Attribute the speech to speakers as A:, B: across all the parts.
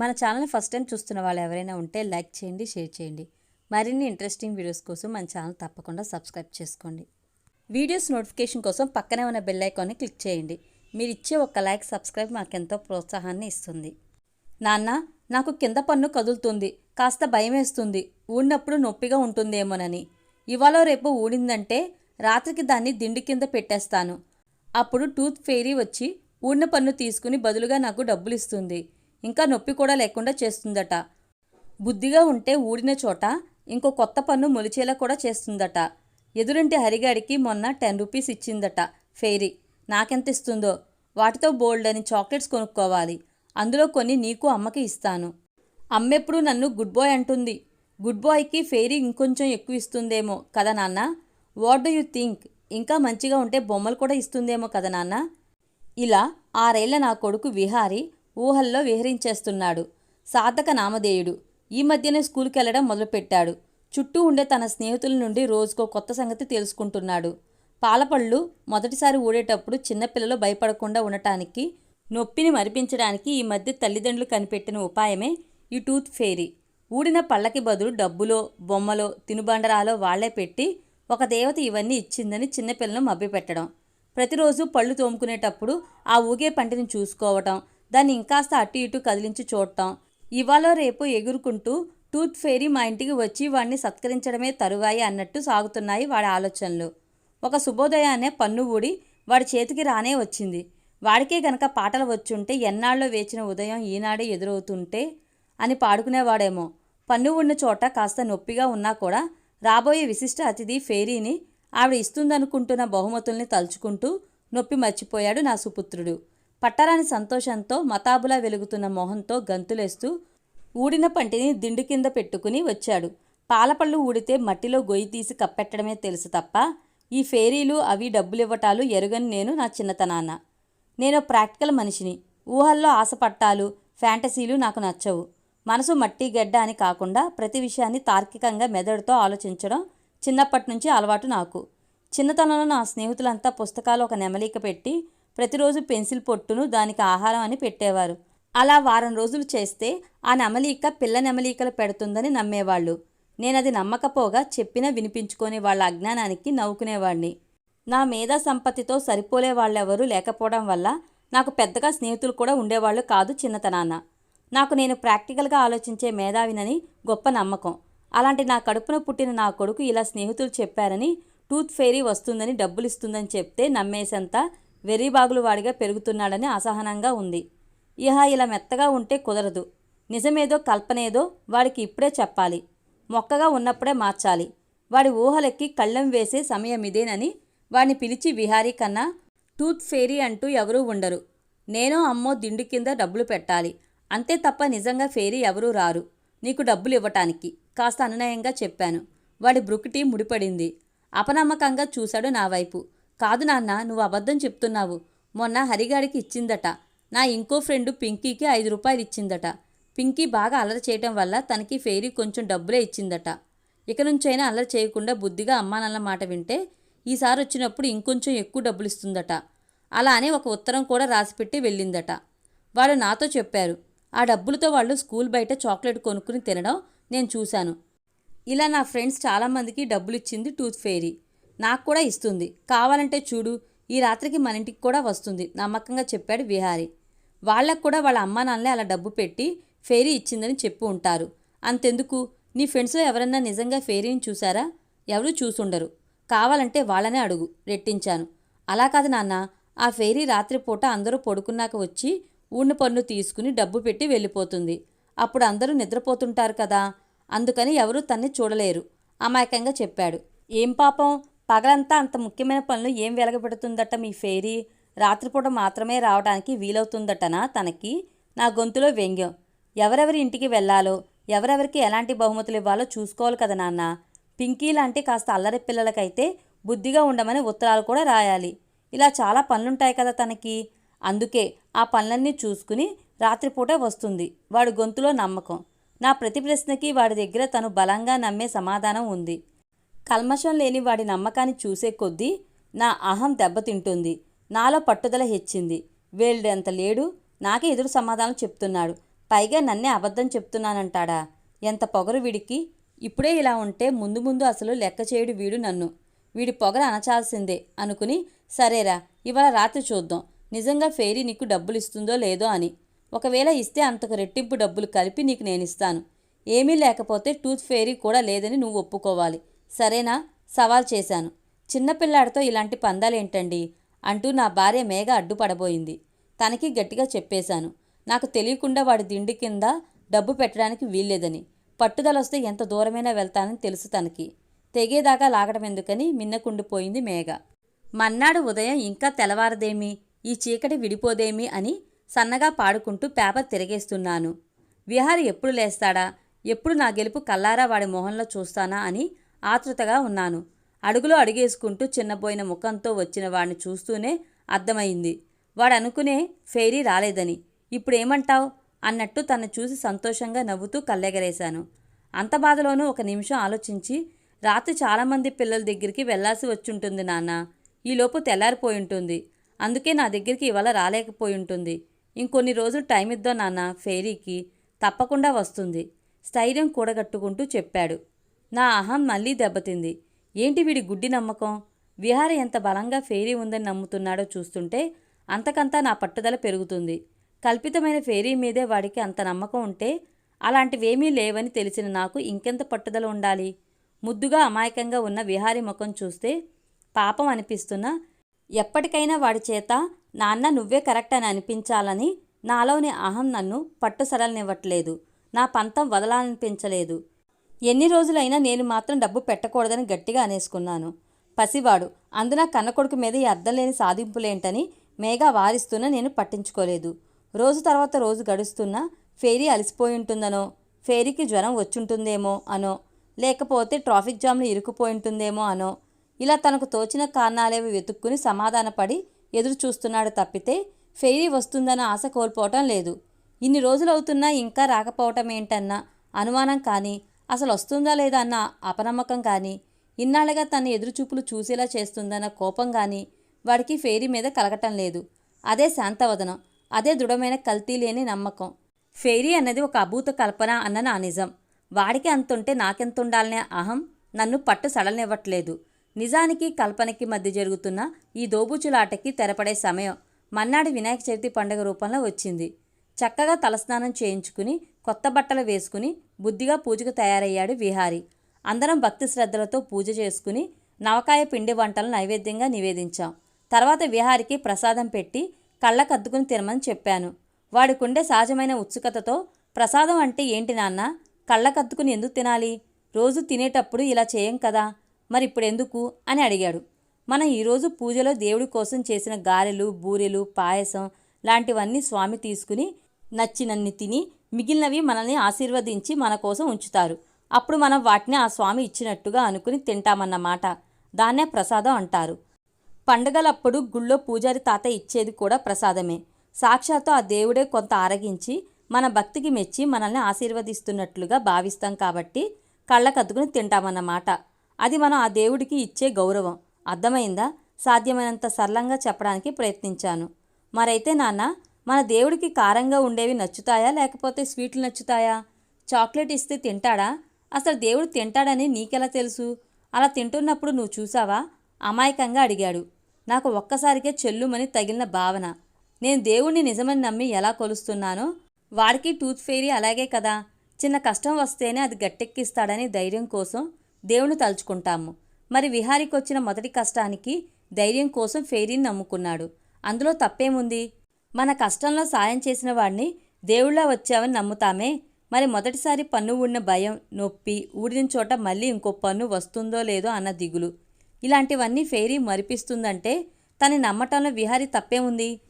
A: మన channel first time చూస్తున్న వాళ్ళు ఎవరైనా ఉంటే లైక్ చేయండి షేర్ చేయండి. మరిన్ని ఇంట్రెస్టింగ్ వీడియోస్ కోసం మన ఛానల్ తప్పకుండా సబ్స్క్రైబ్ చేసుకోండి. వీడియోస్ నోటిఫికేషన్ కోసం పక్కనే ఉన్న బెల్ ఐకాన్ని క్లిక్ చేయండి. మీరు ఇచ్చే ఒక లైక్ సబ్స్క్రైబ్ మాకెంతో ప్రోత్సాహాన్ని ఇస్తుంది. నాన్న నాకు కింద పన్ను కదులుతుంది. కాస్త భయం వేస్తుంది. ఊడినప్పుడు నొప్పిగా ఉంటుందేమోనని. ఇవాళ రేపు ఊడిందంటే రాత్రికి దాన్ని దిండి కింద పెట్టేస్తాను. అప్పుడు టూత్ ఫెయిరీ వచ్చి ఊడిన పన్ను తీసుకుని బదులుగా నాకు డబ్బులు ఇస్తుంది ఇంకా నొప్పి కూడా లేకుండా చేస్తుందట. బుద్ధిగా ఉంటే ఊడిన చోట ఇంకో కొత్త పన్ను మొలిచేలా కూడా చేస్తుందట. ఎదురింటి హరిగాడికి మొన్న టెన్ రూపీస్ ఇచ్చిందట ఫెయిరీ. నాకెంత ఇస్తుందో? వాటితో బోల్డ్ అని చాక్లెట్స్ కొనుక్కోవాలి. అందులో కొన్ని నీకు అమ్మకి ఇస్తాను. అమ్మెప్పుడు నన్ను గుడ్ బాయ్ అంటుంది. గుడ్ బాయ్కి ఫెయిరీ ఇంకొంచెం ఎక్కువ ఇస్తుందేమో కదా నాన్న? What do you think? ఇంకా మంచిగా ఉంటే బొమ్మలు కూడా ఇస్తుందేమో కదా నాన్న? ఇలా ఆరేళ్ళ నా కొడుకు విహారి ఊహల్లో విహరించేస్తున్నాడు. సాధక నామధేయుడు. ఈ మధ్యనే స్కూల్కి వెళ్ళడం మొదలుపెట్టాడు. చుట్టూ ఉండే తన స్నేహితుల నుండి రోజుకో కొత్త సంగతి తెలుసుకుంటున్నాడు. పాలపళ్ళు మొదటిసారి ఊడేటప్పుడు చిన్నపిల్లలు భయపడకుండా ఉండటానికి నొప్పిని మరిపించడానికి ఈ మధ్య తల్లిదండ్రులు కనిపెట్టిన ఉపాయమే ఈ టూత్ ఫెయిరీ. ఊడిన పళ్ళకి బదులు డబ్బులో బొమ్మలో తినుబండరాలో వాళ్ళే పెట్టి ఒక దేవత ఇవన్నీ ఇచ్చిందని చిన్నపిల్లను మభ్యపెట్టడం. ప్రతిరోజు పళ్ళు తోముకునేటప్పుడు ఆ ఊగే పంటిని చూసుకోవటం దాన్ని ఇంకాస్త అటు ఇటు కదిలించి చూడటం. ఇవాళ రేపు ఎగురుకుంటూ టూత్ ఫెయిరీ మా ఇంటికి వచ్చి వాడిని సత్కరించడమే తరువాయి అన్నట్టు సాగుతున్నాయి వాడి ఆలోచనలు. ఒక శుభోదయాన్నే పన్ను ఊడి వాడి చేతికి రానే వచ్చింది. వాడికే గనక పాటలు వచ్చుంటే ఎన్నాళ్ళలో వేచిన ఉదయం ఈనాడే ఎదురవుతుంటే అని పాడుకునేవాడేమో. పన్ను ఉన్న చోట కాస్త నొప్పిగా ఉన్నా కూడా రాబోయే విశిష్ట అతిథి ఫెయిరీని ఆవిడ ఇస్తుందనుకుంటున్న బహుమతుల్ని తలుచుకుంటూ నొప్పి మర్చిపోయాడు నా సుపుత్రుడు. పట్టరాని సంతోషంతో మతాబులా వెలుగుతున్న మొహంతో గంతులేస్తూ ఊడిన పంటిని దిండు కింద పెట్టుకుని వచ్చాడు. పాలపళ్ళు ఊడితే మట్టిలో గొయ్యి తీసి కప్పెట్టడమే తెలుసు తప్ప ఈ ఫేరీలు అవి డబ్బులివ్వటాలు ఎరుగని నేను నా చిన్నతనాన్న నేను ప్రాక్టికల్ మనిషిని. ఊహల్లో ఆశపట్టాలు ఫ్యాంటసీలు నాకు నచ్చవు. మనసు మట్టి గడ్డ అని కాకుండా ప్రతి విషయాన్ని తార్కికంగా మెదడుతో ఆలోచించడం చిన్నప్పటి నుంచి అలవాటు నాకు. చిన్నతనంలో నా స్నేహితులంతా పుస్తకాలు ఒక నెమలిక పెట్టి ప్రతిరోజు పెన్సిల్ పొట్టును దానికి ఆహారం అని పెట్టేవారు. అలా వారం రోజులు చేస్తే ఆ నెమలిక పిల్ల నెమలికలు పెడుతుందని నమ్మేవాళ్ళు. నేనది నమ్మకపోగా చెప్పినా వినిపించుకొని వాళ్ళ అజ్ఞానానికి నవ్వుకునేవాడిని నా మేధా సంపత్తితో సరిపోలే వాళ్ళెవరూ లేకపోవడం వల్ల నాకు పెద్దగా స్నేహితులు కూడా ఉండేవాళ్ళు కాదు చిన్నతనాన్న నాకు నేను ప్రాక్టికల్గా ఆలోచించే మేధావినని గొప్ప నమ్మకం. అలాంటి నా కడుపున పుట్టిన నా కొడుకు ఇలా స్నేహితులు చెప్పారని టూత్ ఫెయిరీ వస్తుందని డబ్బులు ఇస్తుందని చెప్తే నమ్మేసంత వెర్రిబాగులు వాడిగా పెరుగుతున్నాడని అసహనంగా ఉంది. ఇహ ఇలా మెత్తగా ఉంటే కుదరదు. నిజమేదో కల్పనేదో వాడికి ఇప్పుడే చెప్పాలి. మొక్కగా ఉన్నప్పుడే మార్చాలి. వాడి ఊహలెక్కి కళ్ళెం వేసే సమయం ఇదేనని వాడిని పిలిచి విహారీ కన్నా టూత్ ఫెయిరీ అంటూ ఎవరూ ఉండరు. నేనో అమ్మో దిండు కింద డబ్బులు పెట్టాలి. అంతే తప్ప నిజంగా ఫేరీ ఎవరూ రారు. నీకు డబ్బులు ఇవ్వటానికి కాస్త అనునయంగా చెప్పాను. వాడి బ్రుకిటి ముడిపడింది. అపనమ్మకంగా చూశాడు నా వైపు. కాదు నాన్న నువ్వు అబద్ధం చెప్తున్నావు. మొన్న హరిగాడికి ఇచ్చిందట. నా ఇంకో ఫ్రెండు పింకీకి ఐదు రూపాయలు ఇచ్చిందట. పింకీ బాగా అల్లరి చేయటం వల్ల తనకి ఫెయిరీ కొంచెం డబ్బులే ఇచ్చిందట. ఇక నుంచైనా అల్లరి చేయకుండా బుద్ధిగా అమ్మానాన్న మాట వింటే ఈసారి వచ్చినప్పుడు ఇంకొంచెం ఎక్కువ డబ్బులు ఇస్తుందట. అలా అని ఒక ఉత్తరం కూడా రాసిపెట్టి వెళ్ళిందట. వాడు నాతో చెప్పారు ఆ డబ్బులతో వాళ్ళు స్కూల్ బయట చాక్లెట్ కొనుక్కుని తినడం నేను చూశాను. ఇలా నా ఫ్రెండ్స్ చాలామందికి డబ్బులు ఇచ్చింది టూత్ ఫెయిరీ. నాకు కూడా ఇస్తుంది. కావాలంటే చూడు ఈ రాత్రికి మన ఇంటికి కూడా వస్తుంది నమ్మకంగా చెప్పాడు విహారీ. వాళ్ళకు కూడా వాళ్ళ అమ్మా నాన్నలే అలా డబ్బు పెట్టి ఫెయిరీ ఇచ్చిందని చెప్పు ఉంటారు. అంతెందుకు? నీ ఫ్రెండ్స్లో ఎవరన్నా నిజంగా ఫెయిరీని చూసారా ఎవరూ చూసుండరు. కావాలంటే వాళ్ళనే అడుగు రెట్టించాను. అలా కాదు నాన్న ఆ ఫెయిరీ రాత్రిపూట అందరూ పడుకున్నాక వచ్చి ఊడిన పన్ను తీసుకుని డబ్బు పెట్టి వెళ్ళిపోతుంది. అప్పుడు అందరూ నిద్రపోతుంటారు కదా? అందుకని ఎవరూ తన్ని చూడలేరు. అమాయకంగా చెప్పాడు. ఏం పాపం? పగలంతా అంత ముఖ్యమైన పనులు ఏం వెలగబెడుతుందట మీ ఫెయిరీ? రాత్రిపూట మాత్రమే రావడానికి వీలవుతుందటనా తనకి? నా గొంతులో వ్యంగ్యం. ఎవరెవరి ఇంటికి వెళ్ళాలో ఎవరెవరికి ఎలాంటి బహుమతులు ఇవ్వాలో చూసుకోవాలి కదా నాన్న. పింకీ లాంటి కాస్త అల్లరి పిల్లలకైతే బుద్ధిగా ఉండమని ఉత్తరాలు కూడా రాయాలి. ఇలా చాలా పనులుంటాయి కదా తనకి. అందుకే ఆ పనులన్నీ చూసుకుని రాత్రిపూట వస్తుంది. వాడి గొంతులో నమ్మకం. నా ప్రతి ప్రశ్నకి వాడి దగ్గర తను బలంగా నమ్మే సమాధానం ఉంది. కల్మషం లేని వాడి నమ్మకాన్ని చూసే కొద్దీ నా అహం దెబ్బతింటుంది. నాలో పట్టుదల హెచ్చింది. వేళ్ళెంత లేడు? నాకే ఎదురు సమాధానం చెప్తున్నాడు. పైగా నన్నే అబద్ధం చెప్తున్నానంటాడా? ఎంత పొగరు వీడికి? ఇప్పుడే ఇలా ఉంటే ముందు ముందు అసలు లెక్క చేయడు వీడు నన్ను. వీడి పొగర అనచాల్సిందే అనుకుని సరేరా ఇవాళ రాత్రి చూద్దాం. నిజంగా ఫెయిరీ నీకు డబ్బులు ఇస్తుందో లేదో అని. ఒకవేళ ఇస్తే అంతకు రెట్టింపు డబ్బులు కలిపి నీకు నేనిస్తాను. ఏమీ లేకపోతే టూత్ ఫెయిరీ కూడా లేదని నువ్వు ఒప్పుకోవాలి. సరేనా? సవాల్ చేశాను. చిన్నపిల్లాడితో ఇలాంటి పందాలేంటండి? అంటూ నా భార్య మేఘ అడ్డుపడబోయింది. తనకి గట్టిగా చెప్పేశాను. నాకు తెలియకుండా వాడి దిండి కింద డబ్బు పెట్టడానికి వీల్లేదని. పట్టుదలొస్తే ఎంత దూరమైనా వెళ్తానని తెలుసు తనకి. తెగేదాకా లాగడం ఎందుకని మిన్నకుండిపోయింది మేఘ. మన్నాడు ఉదయం ఇంకా తెల్లవారదేమి? ఈ చీకటి విడిపోదేమి? అని సన్నగా పాడుకుంటూ పేపర్ తిరగేస్తున్నాను. విహారి ఎప్పుడు లేస్తాడా? ఎప్పుడు నా గెలుపు కల్లారా వాడి మొహంలో చూస్తానా? అని ఆతృతగా ఉన్నాను. అడుగులో అడిగేసుకుంటూ చిన్నబోయిన ముఖంతో వచ్చిన వాడిని చూస్తూనే అర్థమైంది. వాడు అనుకునే ఫెయిరీ రాలేదని. ఇప్పుడేమంటావు? అన్నట్టు తను చూసి సంతోషంగా నవ్వుతూ కళ్ళెగరేశాను. అంత బాధలోనూ ఒక నిమిషం ఆలోచించి రాత్రి చాలామంది పిల్లల దగ్గరికి వెళ్ళాల్సి వచ్చుంటుంది నాన్న. ఈలోపు తెల్లారిపోయి ఉంటుంది అందుకే నా దగ్గరికి ఇవాళ రాలేకపోయి ఉంటుంది ఇంకొన్ని రోజులు టైం ఇద్దాం నాన్న ఫెయిరీకి. తప్పకుండా వస్తుంది. స్థైర్యం కూడగట్టుకుంటూ చెప్పాడు. నా అహం మళ్ళీ దెబ్బతింది. ఏంటి వీడి గుడ్డి నమ్మకం? విహార ఎంత బలంగా ఫెయిరీ ఉందని నమ్ముతున్నాడో చూస్తుంటే అంతకంతా నా పట్టుదల పెరుగుతుంది. కల్పితమైన ఫెయిరీ మీదే వాడికి అంత నమ్మకం ఉంటే అలాంటివేమీ లేవని తెలిసిన నాకు ఇంకెంత పట్టుదల ఉండాలి? ముద్దుగా అమాయకంగా ఉన్న విహారీ ముఖం చూస్తే పాపం అనిపిస్తున్నా ఎప్పటికైనా వాడి చేత నాన్న నువ్వే కరెక్ట్ అని అనిపించాలని నాలోని అహం నన్ను పట్టు సడలనివ్వట్లేదు నా పంతం వదలాలనిపించలేదు. ఎన్ని రోజులైనా నేను మాత్రం డబ్బు పెట్టకూడదని గట్టిగా అనేసుకున్నాను. పసివాడు. అందున కన్నకొడుకు మీద ఈ అర్థం లేని సాధింపులేంటని మేఘా వారిస్తున్నా నేను పట్టించుకోలేదు. రోజు తర్వాత రోజు గడుస్తున్నా ఫేరీ అలసిపోయి ఉంటుందనో ఫేరీకి జ్వరం వచ్చుంటుందేమో అనో లేకపోతే ట్రాఫిక్ జామ్లో ఇరుక్కుపోయి ఉంటుందేమో అనో ఇలా తనకు తోచిన కారణాలేవి వెతుక్కుని సమాధానపడి ఎదురు చూస్తున్నాడు తప్పితే ఫెయిరీ వస్తుందన్న ఆశ కోల్పోవటం లేదు. ఇన్ని రోజులవుతున్నా ఇంకా రాకపోవటం ఏంటన్న అనుమానం కానీ అసలు వస్తుందా లేదా అన్న అపనమ్మకం కానీ ఇన్నాళ్ళగా తన ఎదురుచూపులు చూసేలా చేస్తుందన్న కోపం కానీ వాడికి ఫెయిరీ మీద కలగటం లేదు. అదే శాంతవదనం అదే దృఢమైన కల్తీ లేని నమ్మకం. ఫెయిరీ అన్నది ఒక అభూత కల్పన అన్న నా నిజం. వాడికి అంతుంటే నాకెంత ఉండాలనే అహం నన్ను పట్టు సడలనివ్వట్లేదు. నిజానికి కల్పనకి మధ్య జరుగుతున్న ఈ దోబుచులాటకి తెరపడే సమయం మన్నాడు వినాయక చవితి పండుగ రూపంలో వచ్చింది. చక్కగా తలస్నానం చేయించుకుని కొత్త బట్టలు వేసుకుని బుద్ధిగా పూజకు తయారయ్యాడు విహారి. అందరం భక్తి శ్రద్ధలతో పూజ చేసుకుని నవకాయ పిండి వంటలు నైవేద్యంగా నివేదించాం. తర్వాత విహారికి ప్రసాదం పెట్టి కళ్ళకద్దుకుని తినమని చెప్పాను. వాడికుండే సహజమైన ఉత్సుకతతో ప్రసాదం అంటే ఏంటి నాన్న? కళ్ళకద్దుకుని ఎందుకు తినాలి? రోజు తినేటప్పుడు ఇలా చేయం కదా? మరి ఇప్పుడెందుకు అని అడిగాడు. మనం ఈరోజు పూజలో దేవుడి కోసం చేసిన గారెలు బూరెలు పాయసం లాంటివన్నీ స్వామి తీసుకుని నచ్చినన్ని తిని మిగిలినవి మనల్ని ఆశీర్వదించి మన కోసం ఉంచుతారు. అప్పుడు మనం వాటిని ఆ స్వామి ఇచ్చినట్టుగా అనుకుని తింటామన్నమాట దాన్నే ప్రసాదం అంటారు. పండగలప్పుడు గుళ్ళో పూజారి తాత ఇచ్చేది కూడా ప్రసాదమే. సాక్షాత్తు ఆ దేవుడే కొంత ఆరగించి మన భక్తికి మెచ్చి మనల్ని ఆశీర్వదిస్తున్నట్లుగా భావిస్తాం కాబట్టి కళ్ళకద్దుకుని తింటామన్నమాట అది మనం ఆ దేవుడికి ఇచ్చే గౌరవం. అర్థమైందా? సాధ్యమైనంత సరళంగా చెప్పడానికి ప్రయత్నించాను. మరైతే నాన్న మన దేవుడికి కారంగా ఉండేవి నచ్చుతాయా? లేకపోతే స్వీట్లు నచ్చుతాయా? చాక్లెట్ ఇస్తే తింటాడా? అసలు దేవుడు తింటాడని నీకెలా తెలుసు? అలా తింటున్నప్పుడు నువ్వు చూసావా? అమాయకంగా అడిగాడు. నాకు ఒక్కసారికే చెల్లుమని తగిలిన భావన. నేను దేవుణ్ణి నిజమని నమ్మి ఎలా కొలుస్తున్నానో? వాడికి టూత్ ఫెయిరీ అలాగే కదా. చిన్న కష్టం వస్తేనే అది గట్టెక్కిస్తాడని ధైర్యం కోసం దేవుని తలుచుకుంటాము. మరి విహారికి వచ్చిన మొదటి కష్టానికి ధైర్యం కోసం ఫెయిరీని నమ్ముకున్నాడు. అందులో తప్పేముంది? మన కష్టంలో సాయం చేసిన వాడిని దేవుళ్ళ వచ్చావని నమ్ముతామే. మరి మొదటిసారి పన్ను ఊడిన భయం నొప్పి ఊడిన చోట మళ్ళీ ఇంకో పన్ను వస్తుందో లేదో అన్న దిగులు. ఇలాంటివన్నీ ఫెయిరీ మరిపిస్తుందంటే తన నమ్మటంలో విహారీ ఉంది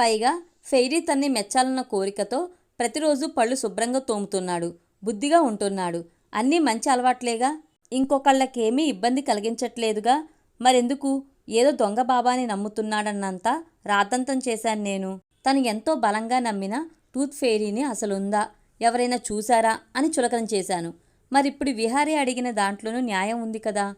A: పైగా ఫెయిరీ తన్ని మెచ్చాలన్న కోరికతో ప్రతిరోజు పళ్ళు శుభ్రంగా తోముతున్నాడు బుద్ధిగా ఉంటున్నాడు. అన్నీ మంచి అలవాట్లేగా? ఇంకొకళ్ళకేమీ ఇబ్బంది కలిగించట్లేదుగా? మరెందుకు? ఏదో దొంగ బాబాని నమ్ముతున్నాడన్నంత రాద్దంతం చేశాను నేను. తను ఎంతో బలంగా నమ్మిన టూత్ ఫెయిరీని అసలుందా? ఎవరైనా చూశారా? అని చులకన చేశాను. మరిప్పుడు విహారీ అడిగిన దాంట్లోనూ న్యాయం ఉంది కదా?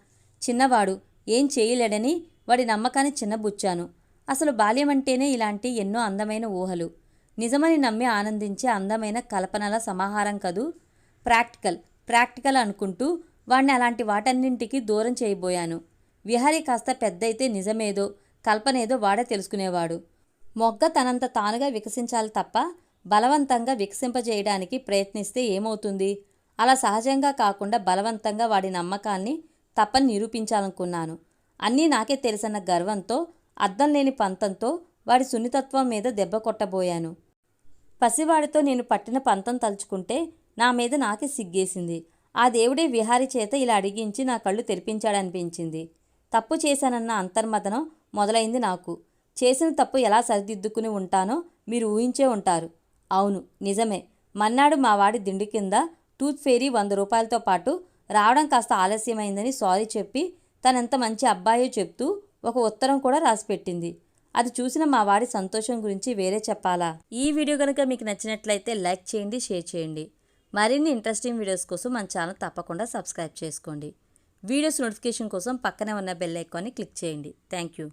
A: చిన్నవాడు ఏం చేయలేడని వాడి నమ్మకాన్ని చిన్నబుచ్చాను. అసలు బాల్యం అంటేనే ఇలాంటి ఎన్నో అందమైన ఊహలు. నిజమని నమ్మి ఆనందించే అందమైన కల్పనల సమాహారం కదూ? ప్రాక్టికల్ ప్రాక్టికల్ అనుకుంటూ వాణ్ణి అలాంటి వాటన్నింటికి దూరం చేయబోయాను. విహారీ కాస్త పెద్దయితే నిజమేదో కల్పనేదో వాడే తెలుసుకునేవాడు. మొగ్గ తనంత తానుగా వికసించాలి తప్ప బలవంతంగా వికసింపజేయడానికి ప్రయత్నిస్తే ఏమవుతుంది? అలా సహజంగా కాకుండా బలవంతంగా వాడి నమ్మకాన్ని తప్పని నిరూపించాలనుకున్నాను. అన్నీ నాకే తెలిసిన గర్వంతో అద్దం లేని పంతంతో వాడి సున్నితత్వం మీద దెబ్బ కొట్టబోయాను. పసివాడితో నేను పట్టిన పంతం తలుచుకుంటే నా మీద నాకే సిగ్గేసింది. ఆ దేవుడే విహారి చేత ఇలా అడిగించి నా కళ్ళు తెరిపించాడనిపించింది. తప్పు చేశానన్న అంతర్మదనం మొదలైంది నాకు. చేసిన తప్పు ఎలా సరిదిద్దుకుని ఉంటానో మీరు ఊహించే ఉంటారు. అవును నిజమే. మన్నాడు మా వాడి దిండు కింద టూత్ ఫెయిరీ వంద రూపాయలతో పాటు రావడం కాస్త ఆలస్యమైందని సారీ చెప్పి తనెంత మంచి అబ్బాయో చెప్తూ ఒక ఉత్తరం కూడా రాసిపెట్టింది అది చూసిన మా వాడి సంతోషం గురించి వేరే చెప్పాలా? ఈ వీడియో కనుక మీకు నచ్చినట్లయితే లైక్ చేయండి షేర్ చేయండి. మరిన్ని ఇంట్రెస్టింగ్ వీడియోస్ కోసం మన ఛానల్ తప్పకుండా సబ్స్క్రైబ్ చేసుకోండి. వీడియోస్ నోటిఫికేషన్ కోసం పక్కనే ఉన్న బెల్ ఐకాన్ని క్లిక్ చేయండి. Thank you.